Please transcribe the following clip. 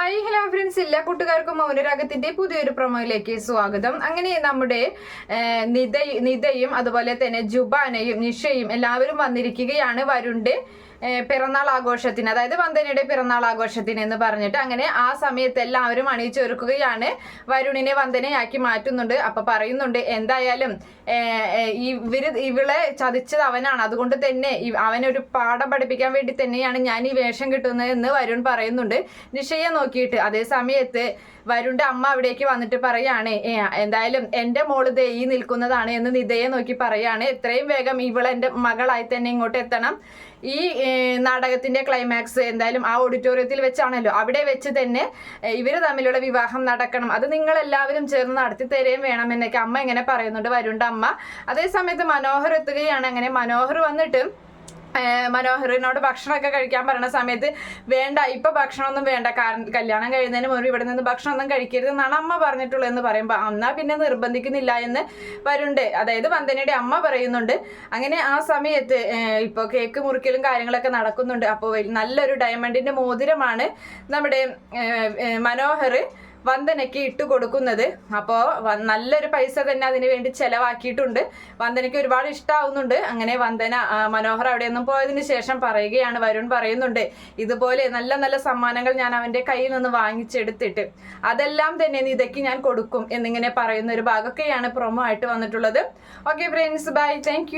Hi hello friends എല്ലാ കൂട്ടുകാർക്കും മൗനരാഗത്തിന്റെ പുതിയൊരു പ്രൊമോയിലേക്ക് സ്വാഗതം. അങ്ങനെ നമ്മുടെ നിത നിതയും അതുപോലെ തന്നെ ജുബാനയും നിഷയും എല്ലാവരും വന്നിരിക്കുകയാണ് വരുണ്ട്. പിറന്നാൾ ആഘോഷത്തിന്. അതായത് വന്ദനയുടെ പിറന്നാൾ ആഘോഷത്തിന് എന്ന് പറഞ്ഞിട്ട് അങ്ങനെ ആ സമയത്ത് എല്ലാവരും അണിയിച്ചൊരുക്കുകയാണ് വരുണിനെ വന്ദനയാക്കി മാറ്റുന്നുണ്ട്. അപ്പൊ പറയുന്നുണ്ട് എന്തായാലും ഇവർ ഇവളെ ചതിച്ചത് അവനാണ്. അതുകൊണ്ട് തന്നെ അവനൊരു പാഠം പഠിപ്പിക്കാൻ വേണ്ടി തന്നെയാണ് ഞാൻ ഈ വേഷം കിട്ടുന്നത് എന്ന് വരുൺ പറയുന്നുണ്ട്. നിഷയെ നോക്കിയിട്ട് അതേ സമയത്ത് വരുണ്ട അമ്മ അവിടേക്ക് വന്നിട്ട് പറയാണ് എന്തായാലും എന്റെ മോൾ ദേയി നിൽക്കുന്നതാണ് എന്ന് നിതയെ നോക്കി പറയാണ്. എത്രയും വേഗം ഇവൾ എന്റെ മകളായി തന്നെ ഇങ്ങോട്ട് എത്തണം. ഈ നാടകത്തിന്റെ ക്ലൈമാക്സ് എന്തായാലും ആ ഓഡിറ്റോറിയത്തിൽ വെച്ചാണല്ലോ. അവിടെ വെച്ച് തന്നെ ഇവർ തമ്മിലുള്ള വിവാഹം നടക്കണം. അത് നിങ്ങൾ എല്ലാവരും ചേർന്ന് നടത്തി തരുകയും വേണം എന്നൊക്കെ അമ്മ ഇങ്ങനെ പറയുന്നുണ്ട് വരുണ്ട അമ്മ. അതേസമയത്ത് മനോഹർ എത്തുകയാണ്. അങ്ങനെ മനോഹർ വന്നിട്ട് മനോഹറിനോട് ഭക്ഷണമൊക്കെ കഴിക്കാൻ പറയുന്ന സമയത്ത് വേണ്ട ഇപ്പൊ ഭക്ഷണമൊന്നും വേണ്ട കാരണം കല്യാണം കഴിയുന്നതിന് മുമ്പ് ഇവിടെ നിന്ന് ഭക്ഷണമൊന്നും കഴിക്കരുത് എന്നാണ് അമ്മ പറഞ്ഞിട്ടുള്ളത് എന്ന് പറയുമ്പോൾ എന്നാ പിന്നെ നിർബന്ധിക്കുന്നില്ല എന്ന് വരുണ്ട്. അതായത് വന്ദനയുടെ അമ്മ പറയുന്നുണ്ട്. അങ്ങനെ ആ സമയത്ത് ഇപ്പോൾ കേക്ക് മുറിക്കലും കാര്യങ്ങളൊക്കെ നടക്കുന്നുണ്ട്. അപ്പോൾ നല്ലൊരു ഡയമണ്ടിന്റെ മോതിരമാണ് നമ്മുടെ മനോഹർ വന്ദനയ്ക്ക് ഇട്ട് കൊടുക്കുന്നത്. അപ്പോ നല്ലൊരു പൈസ തന്നെ അതിന് വേണ്ടി ചെലവാക്കിയിട്ടുണ്ട്. വന്ദനയ്ക്ക് ഒരുപാട് ഇഷ്ടാവുന്നുണ്ട്. അങ്ങനെ വന്ദന മനോഹർ അവിടെ നിന്നും പോയതിന് ശേഷം പറയുകയാണ്. വരുൺ പറയുന്നുണ്ട് ഇതുപോലെ നല്ല നല്ല സമ്മാനങ്ങൾ ഞാൻ അവന്റെ കയ്യിൽ നിന്ന് വാങ്ങിച്ചെടുത്തിട്ട് അതെല്ലാം തന്നെ നിതയ്ക്ക് ഞാൻ കൊടുക്കും എന്നിങ്ങനെ പറയുന്ന ഒരു ഭാഗമൊക്കെയാണ് പ്രൊമോ ആയിട്ട് വന്നിട്ടുള്ളത്. Okay friends bye thank